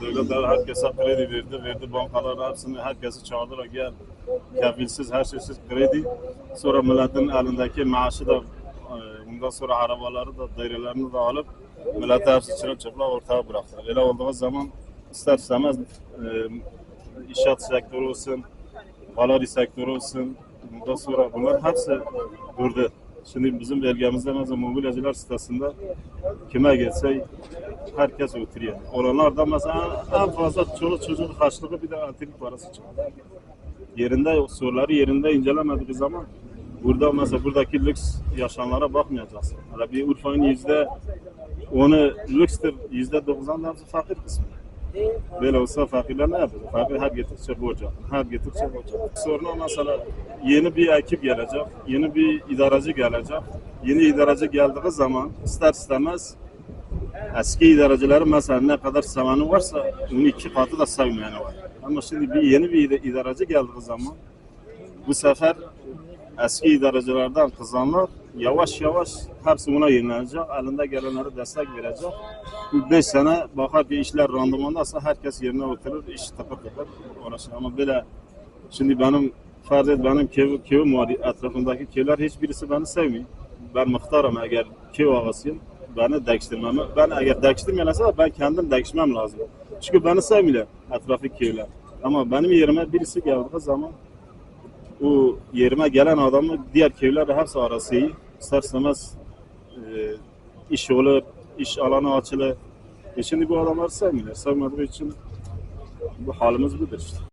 Devletler herkese kredi verdi, verdi bankalar hepsini herkesi çağırdılar gel. Kefilsiz, her şeysiz kredi. Sonra milletin elindeki maaşı da e, bundan sonra arabaları da dairelerini de alıp millete hepsi çırılçıplak ortaya bıraktılar. Öyle olduğu zaman ister istemez e, inşaat sektörü olsun, galeri sektörü olsun, bundan sonra bunlar hepsi durdu. Şimdi bizim bölgemizde mesela mobilyacılar sitesinde kime gelse herkes oturuyor. Oralar da mesela en fazla çoluk çocuğun harçlığı bir de elektrik parası çıkıyor. Yerinde soruları yerinde incelemediği zaman burada mesela buradaki lüks yaşamlara bakmayacaksın. Hala bir Urfa'nın yüzde onu lükstür, yüzde doksan da fakir kısmı. Böyle olsa fakirler ne yapacak? Fakir her getirdikçe borca, her getirdikçe borca. Sonra mesela yeni bir ekip gelecek, yeni bir idareci gelecek. Yeni idareci geldiği zaman ister istemez eski idarecilerin mesela ne kadar seveni varsa onun iki katı da sevmeyeni var. Ama şimdi bir yeni bir idareci geldiği zaman bu sefer eski idarecilerden kızanlar yavaş yavaş hepsi buna yönelecek. Elinde gelenlere destek verecek. Bu beş sene bakar ki işler randımandaysa herkes yerine oturur, iş tıkır tıkır uğraşır. Ama böyle şimdi benim farz et benim köy, köyüm var, etrafındaki köyler hiçbirisi beni sevmiyor. Ben muhtarım eğer köy ağasıyım. Beni değiştirmem. Ben eğer değiştirmeyense ben kendim değişmem lazım. Çünkü beni sevmiyorlar etrafı köyler. Ama benim yerime birisi geldiği zaman o yerime gelen adamı diğer köylerle hepsi arası. İster istemez e, iş olur, iş alanı açılır. E şimdi bu adamlar sevmiyorlar. Sevmediği için bu halimiz budur işte.